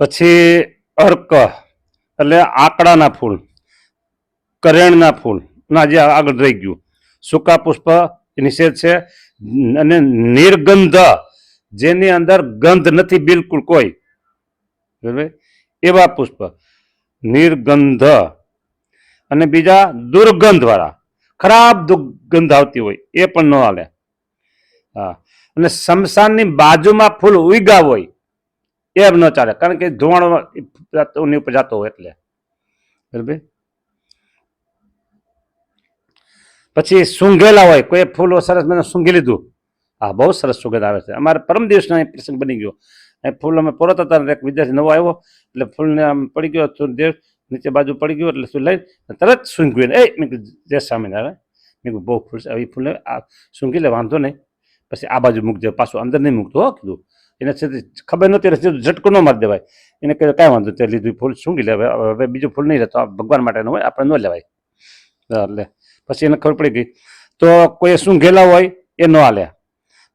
પછી અર્ક, એટલે આકડાના ફૂલ, કરેણના ફૂલ. ના જે આગળ રહી ગયું. સૂકા પુષ્પ નિષેધ છે. અને નિર્ગંધ, જેની અંદર ગંધ નથી બિલકુલ કોઈ. એવા પુષ્પ. નિર્ગંધ. અને બીજા દુર્ગંધ વાળા ખરાબ દુર્ગંધ આવતી હોય, એ પણ ન હાલે. હા. અને શમશાનની બાજુમાં ફૂલ ઉગ્યા હોય એ ન ચાલે? કારણ કે ધુવાણો ઉપર જતો હોય એટલે. બરાબર? પછી સૂંઘેલા હોય, કોઈ ફૂલો સરસ મને સૂંઘી લીધું. હા બહુ સરસ સુગંધ આવે છે. અમારે પરમ દિવસનો પ્રસંગ બની ગયો. એ ફૂલ અમે પોરત હતા એક વિદ્યાર્થી નવો આવ્યો, એટલે ફૂલને આમ પડી ગયો દેવ નીચે બાજુ પડી ગયો, એટલે શું લઈને તરત સૂંઘ્યું એ, મેં કીધું, જય સ્વામિનારાયણ. મેં કીધું, બહુ ફૂલ છે. એ ફૂલને સૂંઘી લે, વાંધો નહીં. પછી આ બાજુ મૂકજો, પાછું અંદર નહીં મૂકતો, હો, કીધું. એને ખબર નહોતી રહેતી ઝટકો ન મારી દેવાય. એને કહે, કાંઈ વાંધો તે લીધું ફૂલ સૂંઘી લેવાય હવે બીજું ફૂલ નહીં રહેતો ભગવાન માટેનું હોય, આપણે ન લેવાય. એટલે પછી એને ખબર પડી ગઈ. તો કોઈ સૂંઘેલા હોય, એ ન હાલે.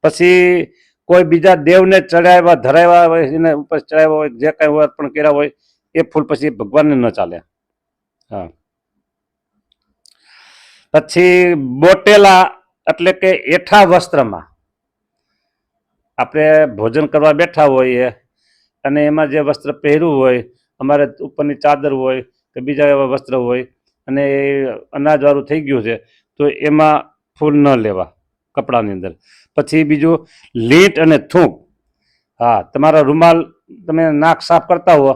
પછી કોઈ બીજા દેવને ચડાવ્યા, ધરાવ્યા હોય, એને ઉપર ચડાવ્યા હોય, જે કાંઈ હોય અર્પણ કર્યા હોય, એ ફૂલ પછી ભગવાનને ન ચાલે. હા. પછી બોટેલા એટલે કે એઠા વસ્ત્રમાં. આપણે ભોજન કરવા બેઠા હોઈએ અને એમાં જે વસ્ત્ર પહેર્યું હોય, અમારે ઉપરની ચાદર હોય કે બીજા એવા વસ્ત્ર હોય અને એ અનાજવાળું થઈ ગયું છે, તો એમાં ફૂલ ન લેવા કપડાની અંદર. પછી બીજું લીટ અને થૂંક. હા, તમારા રૂમાલ તમે નાક સાફ કરતા હો,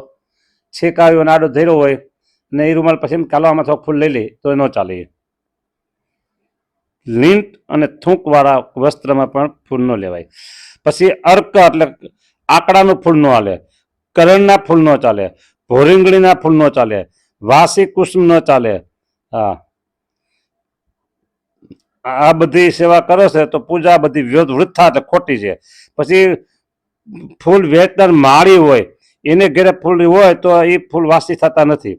છેક આવ્યો અને આડો ધર્યો હોય ને એ રૂમાલ પછી કાલવામાં થોડું ફૂલ લઈ લે, તો એ ન ચાલે. લીંટ અને થૂંકવાળા વસ્ત્રમાં પણ ફૂલ ન લેવાય. પછી અર્ક એટલે આકડાનું ફૂલ ન હાલે કરણના ફૂલ ન ચાલે, ભોરીંગણીના ફૂલ ન ચાલે, વાસી કુસુમ ન ચાલે. હા. આ બધી સેવા કરો છે તો પૂજા બધી વ્યોધ વૃથા એટલે ખોટી છે. પછી ફૂલ વેચનાર માળી હોય, એને ઘરે ફૂલ હોય તો એ ફૂલ વાસી થતા નથી.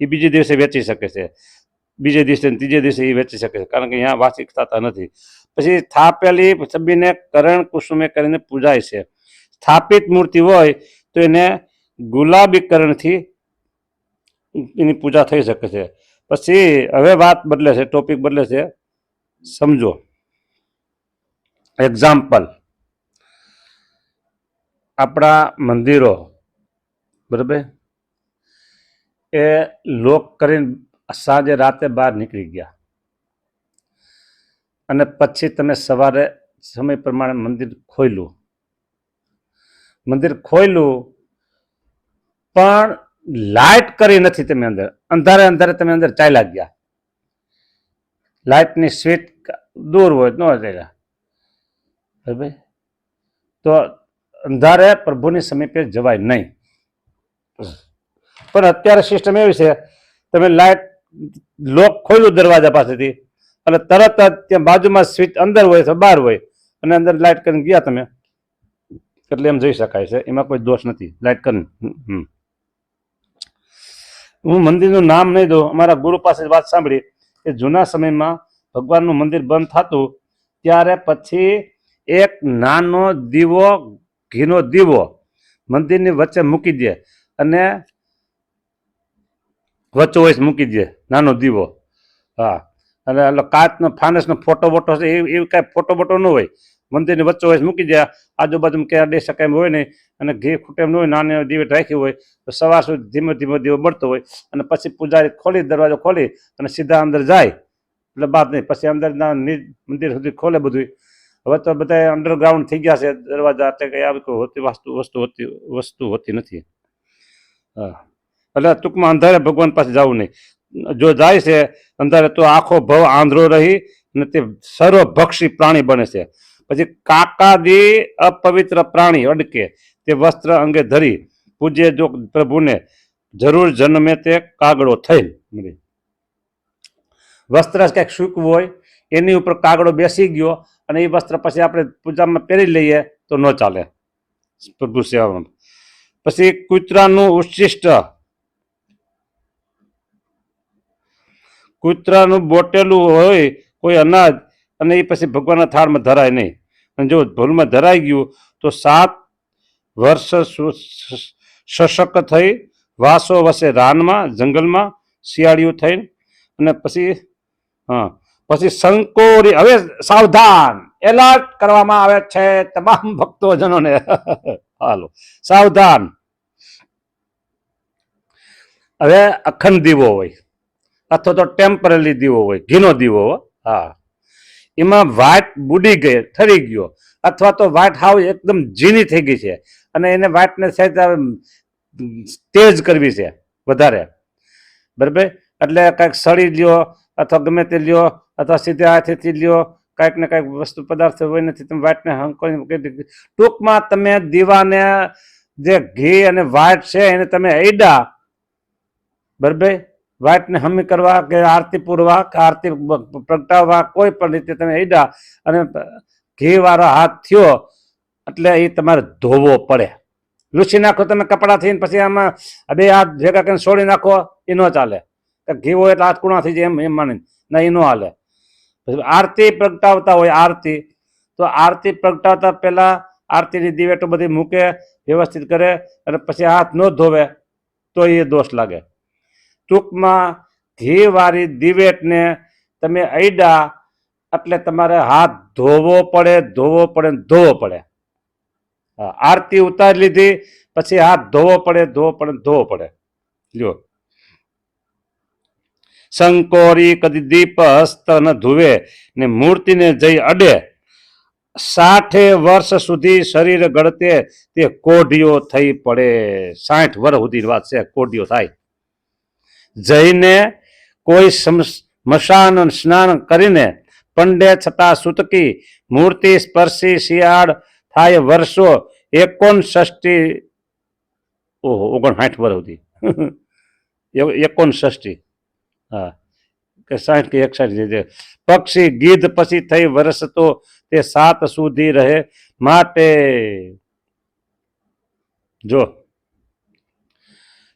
એ બીજે દિવસે વેચી શકે છે. બીજે દિવસે ત્રીજે દિવસે એ વેચી શકે છે. કારણ કે અહીંયા વાસી થતા નથી. પછી સ્થાપેલી છબીને કરણ કુસુમે કરીને પૂજાય છે. સ્થાપિત મૂર્તિ હોય તો એને ગુલાબી કરણથી એની પૂજા થઈ શકે છે. પછી હવે વાત બદલે છે ટોપિક બદલે છે, સમજો. એક્ઝામ્પલ આપણા મંદિરો, બરાબર? એ લોક કરીને સાંજે રાતે બહાર નીકળી ગયા. અને પછી તમે સવારે સમય પ્રમાણે મંદિર ખોલ્યું મંદિર ખોલ્યું પણ લાઇટ કરી નથી તમે અંદર. અંધારે અંધારે તમે અંદર ચાલ્યા ગયા. લાઇટની સ્વીટ દૂર હોય, ન ચાલ્યા બરાબર તો અંધારે પ્રભુની સમીપે જવાય નહીં. પણ અત્યારે સિસ્ટમ એવી છે, તમે લાઇટ લોક ખોલ્યું દરવાજા પાસેથી એટલે તરત જ ત્યાં બાજુમાં સ્વિચ અંદર હોય અથવા બહાર હોય, અને અંદર લાઇટ કરીને ગયા તમે. એટલે એમ જઈ શકાય છે, એમાં કોઈ દોષ નથી. લાઇટ કરીને. હું મંદિરનું નામ નહીં દઉં. અમારા ગુરુ પાસે વાત સાંભળી કે જૂના સમયમાં ભગવાનનું મંદિર બંધ થતું, ત્યારે પછી એક નાનો દીવો, ઘીનો દીવો મંદિરની વચ્ચે મૂકી દે અને વચ્ચોવચ મૂકી દે નાનો દીવો. હા. અને એટલે કાચનો ફાનસનો ફોટો બોટો છે, એ કાંઈ ફોટો બોટો ન હોય. મંદિરની હોય મૂકી દે. આજુબાજુ ક્યાં દે શકાય એમ હોય નહીં. અને ઘી ખૂટે એમ ન હોય, નાની દીવે રાખી હોય, તો સવાર સુધી ધીમે ધીમે દીવો બળતો હોય. અને પછી પૂજારી ખોલી, દરવાજો ખોલી અને સીધા અંદર જાય. એટલે બાદ નહીં, પછી અંદર મંદિર સુધી ખોલે બધું હવે તો બધા અંડરગ્રાઉન્ડ થઈ ગયા છે, દરવાજા એટલે કંઈ આવી કોઈ હોતી વસ્તુ વસ્તુ હોતી વસ્તુ હોતી નથી. હા. એટલે ટૂંકમાં અંધારે ભગવાન પાસે જવું નહીં. જો જાય છે, અંધારે તો આખો ભવ આંધળો રહી અને તે સર્વભક્ષી પ્રાણી બને છે. પછી કાકાદી અપવિત્ર પ્રાણી અડકે, તે વસ્ત્ર અંગે ધરી, પૂજ્ય જો પ્રભુને જરૂર જન્મે તે કાગડો થઈ મળી વસ્ત્ર ક્યાંક સૂકવું હોય, એની ઉપર કાગડો બેસી ગયો અને એ વસ્ત્ર પછી આપણે પૂજામાં પહેરી લઈએ તો ન ચાલે. પ્રભુ સેવામાં. પછી કૂતરાનું ઉચ્છિષ્ટ કૂતરાનું બોટેલું હોય, કોઈ અનાજ, અને એ પછી ભગવાનના થાળમાં ધરાય નહીં. અને જો ભૂલમાં ધરાઈ ગયું, તો સાત વર્ષ સશક થઈ, વાસો વસે રાનમાં, જંગલમાં, શિયાળીઓ થઈને, અને પછી, હા, પછી સંકોરી, હવે સાવધાન, એલર્ટ કરવામાં આવે છે તમામ ભક્તોજનોને. હાલો, સાવધાન. હવે અખંડ દીવો હોય. અથવા તો ટેમ્પરરી દીવો હોય, ઘીનો દીવો હોય હા. એમાં વાટ બુડી ગઈ, ઠરી ગયો. અથવા તો વાટ હાવ એકદમ ઝીણી થઈ ગઈ છે. અને એને વાટને સહેજ તેજ કરવી છે, વધારે. બરાબર? એટલે કાંઈક સળી લ્યો, અથવા ગમે તે લ્યો, અથવા સીધા હાથેથી લ્યો, કાંઈક ને કાંઈક વસ્તુ પદાર્થ હોય નથી તમે વાટને હંકોઈને ટૂંકમાં તમે દીવાને જે ઘી અને વાટ છે એને તમે એડા બરાબર? વાટને હમી કરવા કે આરતી પૂરવા, કે આરતી પ્રગટાવવા કોઈ પણ રીતે તમે અડ્યા અને ઘીવાળો હાથ થયો એટલે એ તમારે ધોવો પડે. લૂછી નાખો તમે કપડાથી પછી આમાં બે હાથ ભેગા કરીને છોડી નાખો એ ન ચાલે. ઘી હોય એટલે હાથ કુણા થઈ જાય એમ એમ માની ના એ ન હાલે. આરતી પ્રગટાવતા હોય, આરતી. તો આરતી પ્રગટાવતા પહેલાં આરતીની દિવેટો બધી મૂકે, વ્યવસ્થિત કરે, અને પછી હાથ ન ધોવે, તો એ દોષ લાગે. ટૂંકમાં ઘીવાળી દિવેટને તમે અડ્યા એટલે તમારે હાથ ધોવો પડે ધોવો પડે ધોવો પડે. આરતી ઉતારી લીધી, પછી હાથ ધોવો પડે ધોવો પડે ધોવો પડે. લ્યો. શંકોરી કદી દીપ હસ્ત ન ધુવે ને મૂર્તિને જઈ અડે. સાઠે વર્ષ સુધી શરીર ગળતે તે કોઢિયો થઈ પડે. સાઠ વર્ષ સુધીની વાત છે, કોઢિયો થાય. જઈને કોઈ સ્મશાન સ્નાન કરીને પંડે છતાં સુતકી, મૂર્તિ સ્પર્શી શિયાળ થાય વર્ષો એકોન ષષ્ટી ઓહો, ઓગણસાઠ વર્ષ સુધી. એકોન હા. કે સાઠ કે એકસાઠ જે પક્ષી ગીધ પછી થઈ વર્ષ તો તે સાત સુધી રહે માટે. જો.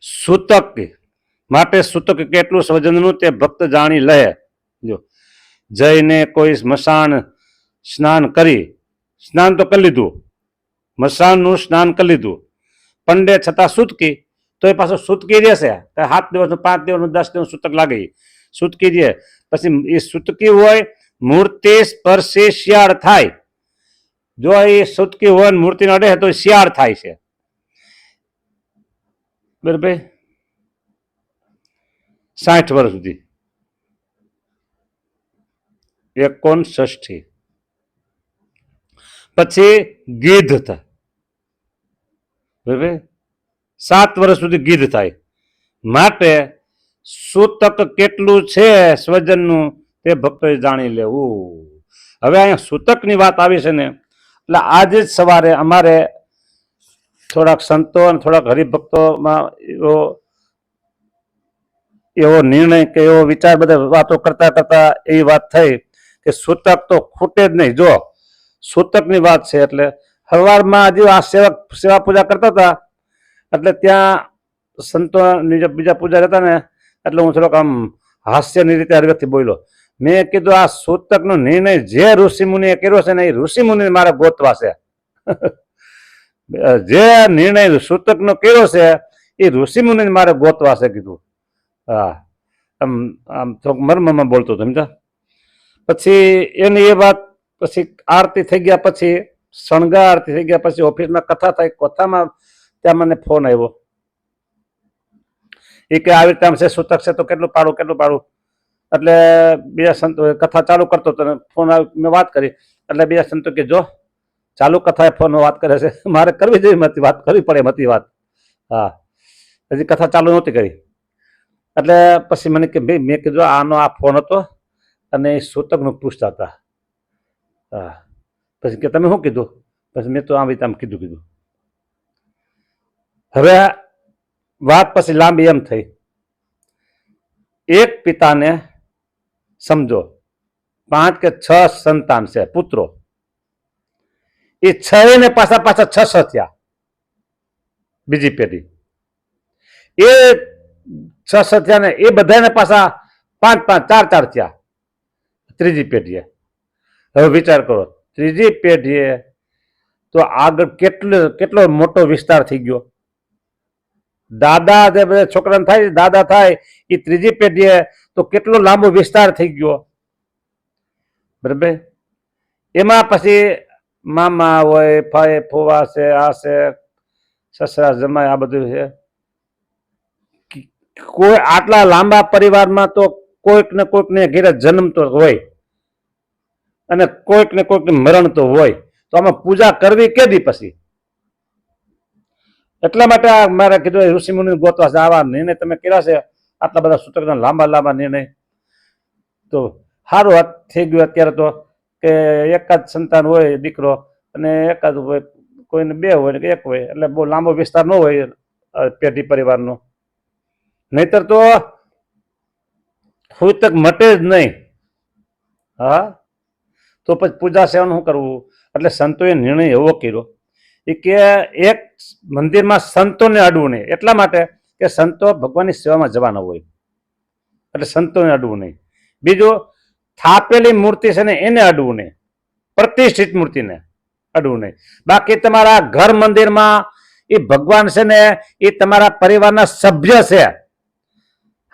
સૂતક માટે સૂતક કેટલું સ્વજનનું તે ભક્ત જાણી લે. જો, જઈને કોઈ સ્મશાન સ્નાન કરી, સ્નાન તો કરી લીધું મસાનનું સ્નાન કરી લીધું. પંડે છતાં સૂતકી તો એ પાછું સૂતકી રહેશે સાત દિવસનું, પાંચ દિવસનું, દસ દિવસનું સૂતક લાગે. સૂતકી રહે પછી એ સૂતકી હોય, મૂર્તિ સ્પર્શી શિયાળ થાય. જો એ સૂતકી હોય મૂર્તિ નડે તો શિયાળ થાય છે. બરાબર સાઠ વર્ષ સુધી. એકોણસઠી પછી ગીધ થાય. સાત વર્ષ સુધી ગીધ થાય. માટે સૂતક કેટલું છે સ્વજનનું તે ભક્તોએ જાણી લેવું. હવે અહીંયા સૂતકની વાત આવી છે ને, એટલે આજે જ સવારે અમારે થોડાક સંતો અને થોડાક હરિભક્તોમાં એવો એવો નિર્ણય કે એવો વિચાર બધા વાતો કરતા કરતા એવી વાત થઈ કે સૂતક તો ખૂટે જ નહીં. જો, સૂતકની વાત છે એટલે હરવારમાં હજી આ સેવક સેવા પૂજા કરતા હતા, એટલે ત્યાં સંતો બીજા પૂજા હતા ને, એટલે હું થોડોક આમ હાસ્યની રીતે હરવ્યક્તિ બોલ્યો. મેં કીધું, આ સૂતકનો નિર્ણય જે ઋષિમુનિએ કર્યો છે ને, એ ઋષિમુનિ મારે ગોતવા છે. જે નિર્ણય સૂતકનો કર્યો છે, એ ઋષિમુનિ મારે ગોતવા છે, કીધું. હા. આમ આમ થોડોક મર્મમાં બોલતો હતો સમજા પછી એની એ વાત પછી આરતી થઈ ગયા પછી, શણગાર આરતી થઈ ગયા પછી ઓફિસમાં કથા થઈ, કથામાં ત્યાં મને ફોન આવ્યો. એ કે આવી રીતે આમ છે, સૂતક છે તો કેટલું પાડું કેટલું પાડું? એટલે બીજા સંતો કથા ચાલુ કરતો હતો ફોન મેં વાત કરી. એટલે બીજા સંતો કે જો, ચાલુ કથાએ ફોનમાં વાત કરે છે. મારે કરવી જોઈએ એમ વાત કરવી પડે મતી વાત. હા. હજી કથા ચાલુ નહોતી કરી. એટલે પછી મને કે મેં કીધું આનો આ ફોન હતો અને સૂતકનું પૂછતા હતા. હા. પછી કે તમે શું કીધું? પછી મેં તો આમ રીતે આમ કીધું કીધું. હવે વાત પછી લાંબી એમ થઈ. એક પિતાને સમજો, પાંચ કે છ સંતાન છે, પુત્રો. એ છ ને પાછા પાછા છ છ થયા. બીજી પેઢી. એ છ છ થયા ને એ બધાને પાછા પાંચ પાંચ, ચાર ચાર થયા. ત્રીજી પેઢીએ. હવે વિચાર કરો, ત્રીજી પેઢીએ તો આગળ કેટલો કેટલો મોટો વિસ્તાર થઈ ગયો? દાદા જે બધા છોકરાને થાય દાદા થાય, એ ત્રીજી પેઢીએ તો કેટલો લાંબો વિસ્તાર થઈ ગયો? બરાબર? એમાં પછી મામા હોય ફાય ફુવા છે, આ છે, સસરા જમાય આ બધું છે. કોઈ આટલા લાંબા પરિવારમાં તો કોઈક ને કોઈક ને ઘેરે જન્મ તો હોય અને કોઈક ને કોઈક મરણ તો હોય. તો આમાં પૂજા કરવી કેદી પછી? એટલા માટે આ મારે કીધું ઋષિ મુનિ ગોતવા આવા નિર્ણય તમે કર્યા છે. આટલા બધા સૂત્રના લાંબા લાંબા નિર્ણય. તો સારું હાથ થઈ ગયું અત્યારે તો કે એકાદ સંતાન હોય દીકરો અને એકાદ હોય કોઈને બે હોય ને એક હોય એટલે બહુ લાંબો વિસ્તાર ન હોય પેઢી પરિવારનો. નહીતર તો હું તક મટે જ નહીં. હા? તો પછી પૂજા સેવાનું શું કરવું? એટલે સંતોએ નિર્ણય એવો કર્યો એ કે એક મંદિરમાં સંતોને અડવું નહીં. એટલા માટે કે સંતો ભગવાનની સેવામાં જવાના હોય. એટલે સંતોને અડવું નહીં. બીજું, થાપેલી મૂર્તિ છે ને એને અડવું નહીં. પ્રતિષ્ઠિત મૂર્તિને અડવું નહીં. બાકી તમારા ઘર મંદિરમાં એ ભગવાન છે ને એ તમારા પરિવારના સભ્ય છે.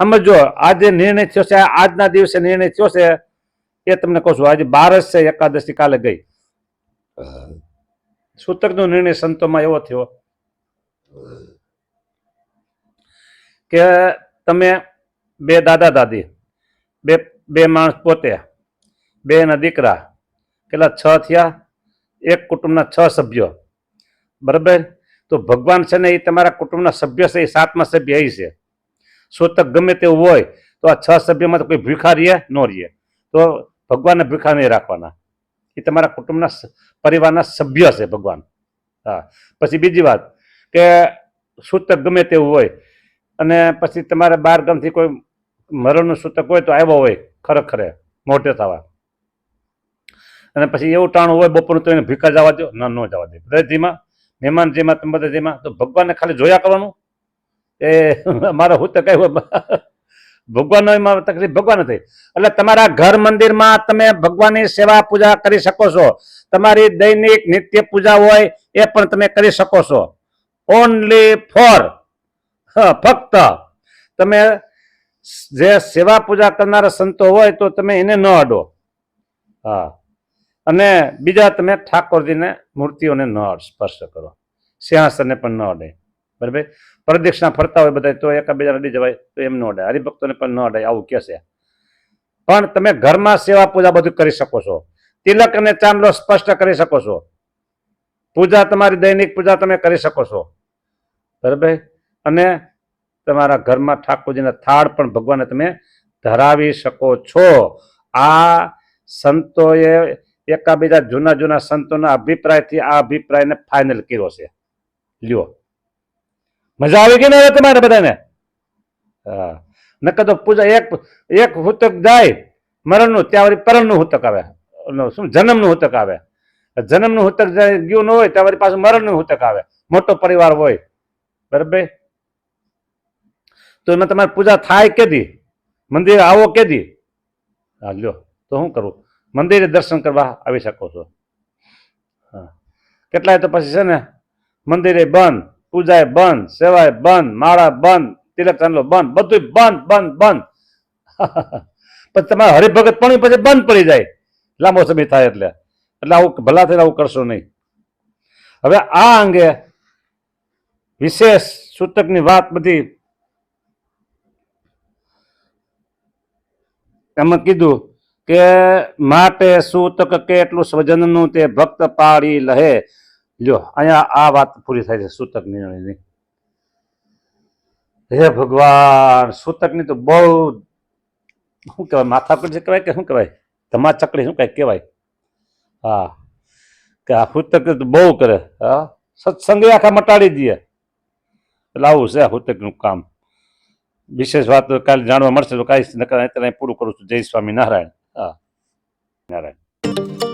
સમજો આજે નિર્ણય થયો છે આજના દિવસે નિર્ણય થયો છે એ તમને કહું છું આજે બારસ છે એકાદશી કાલે ગઈ. સૂતકનો નિર્ણય સંતોમાં એવો થયો કે તમે બે દાદા દાદી બે બે માણસ પોતે બે ના દીકરા કેટલા છ થયા એક કુટુંબના છ સભ્યો. બરાબર? તો ભગવાન છે ને એ તમારા કુટુંબના સભ્ય છે એ સાતમા સભ્ય એ છે. સૂતક ગમે તેવું હોય, તો આ છ સભ્યમાં તો કોઈ ભૂખા રહીએ, ન રહીએ. તો ભગવાનને ભૂખા નહીં રાખવાના. એ તમારા કુટુંબના પરિવારના સભ્ય છે ભગવાન. હા. પછી બીજી વાત કે સૂતક ગમે તેવું હોય, અને પછી તમારે બાર ગામથી કોઈ મરણનું સૂતક હોય, તો આવ્યો હોય ખરેખરે, મોટે થવા. અને પછી એવું ટાણું હોય બપોરનું, તો એને ભીખા જવા દો. ના, ન જવા દે. બધા જેમાં, મહેમાન જેમાં, તમે બધા જેમાં, તો ભગવાનને ખાલી જોયા કરવાનું. એ, મારા હું તો કહ્યું ભગવાનનો એમાં તકલીફ ભગવાન નથી એટલે તમારા ઘર મંદિરમાં તમે ભગવાનની સેવા પૂજા કરી શકો છો. તમારી દૈનિક નિત્ય પૂજા હોય એ પણ તમે કરી શકો છો. ઓનલી ફોર ફક્ત. તમે જે સેવા પૂજા કરનારા સંતો હોય તો તમે એને ન અડો. હા. અને બીજા તમે ઠાકોરજીને મૂર્તિઓને ન સ્પર્શ કરો. સિંહાસનને પણ ન અડે. બરાબર? પ્રદક્ષિણા ફરતા હોય બધા તો એકાબીજા અડી જવાય, તો એમ ન અડાય. હરિભક્તોને પણ ન અડાય, આવું કહેશે પણ તમે ઘરમાં સેવા પૂજા બધું કરી શકો છો. તિલક અને ચાંદલો સ્પષ્ટ કરી શકો છો. પૂજા તમારી દૈનિક પૂજા તમે કરી શકો છો. બરાબર? અને તમારા ઘરમાં ઠાકોરજીના થાળ પણ ભગવાનને તમે ધરાવી શકો છો. આ સંતોએ એકાબીજા જૂના જૂના સંતોના અભિપ્રાયથી આ અભિપ્રાયને ફાઇનલ કર્યો છે. લ્યો. મજા આવી ગઈ ને હવે તમારે બધાને? હા. નકર તો પૂજા એક એક હુતક જાય, મરણનું ત્યાં વળી પરણનું હુતક આવે. શું, જન્મનું હુતક આવે. જન્મનું હુતક ગયું ન હોય, ત્યાં વળી પાછું મરણનું હુતક આવે. મોટો પરિવાર હોય. બરાબર તો એમાં તમારી પૂજા થાય કેદી? મંદિરે આવો કેદી? હા, લ્યો. તો શું કરું? મંદિરે દર્શન કરવા આવી શકો છો. હા. કેટલાય તો પછી છે ને, મંદિરે બંધ. પૂજાએ બંધ, સેવાય બંધ, માળા બંધ, તિલક ચાંદલો બંધ બધું બંધ બંધ બંધ. પછી તમારે હરિભગત પણ પછી બંધ પડી જાય. લાંબો સમય થાય એટલે. એટલે આવું ભલા થઈને આવું કરશો નહીં. હવે આ અંગે વિશેષ સૂતકની વાત બધી એમાં કીધું કે, માટે સૂતક કેટલું સ્વજનનું તે ભક્ત પાડી લહે. લ્યો અહીંયા આ વાત પૂરી થાય છે સૂતક નિર્ણયની હે ભગવાન, સૂતકની તો બહુ, શું કહેવાય, માથા જે કહેવાય કે શું કહેવાય? ધમાચકડી શું કઈ કહેવાય? હા, કે આ સૂતક તો બહુ કરે, હા? સત્સંગે આખા મટાડી દઈએ એટલે આવું છે આ સૂતકનું કામ. વિશેષ વાત કાલે જાણવા મળશે તો કાંઈ નકર અત્યારે પૂરું કરું છું. જય સ્વામી નારાયણ. હા, નારાયણ.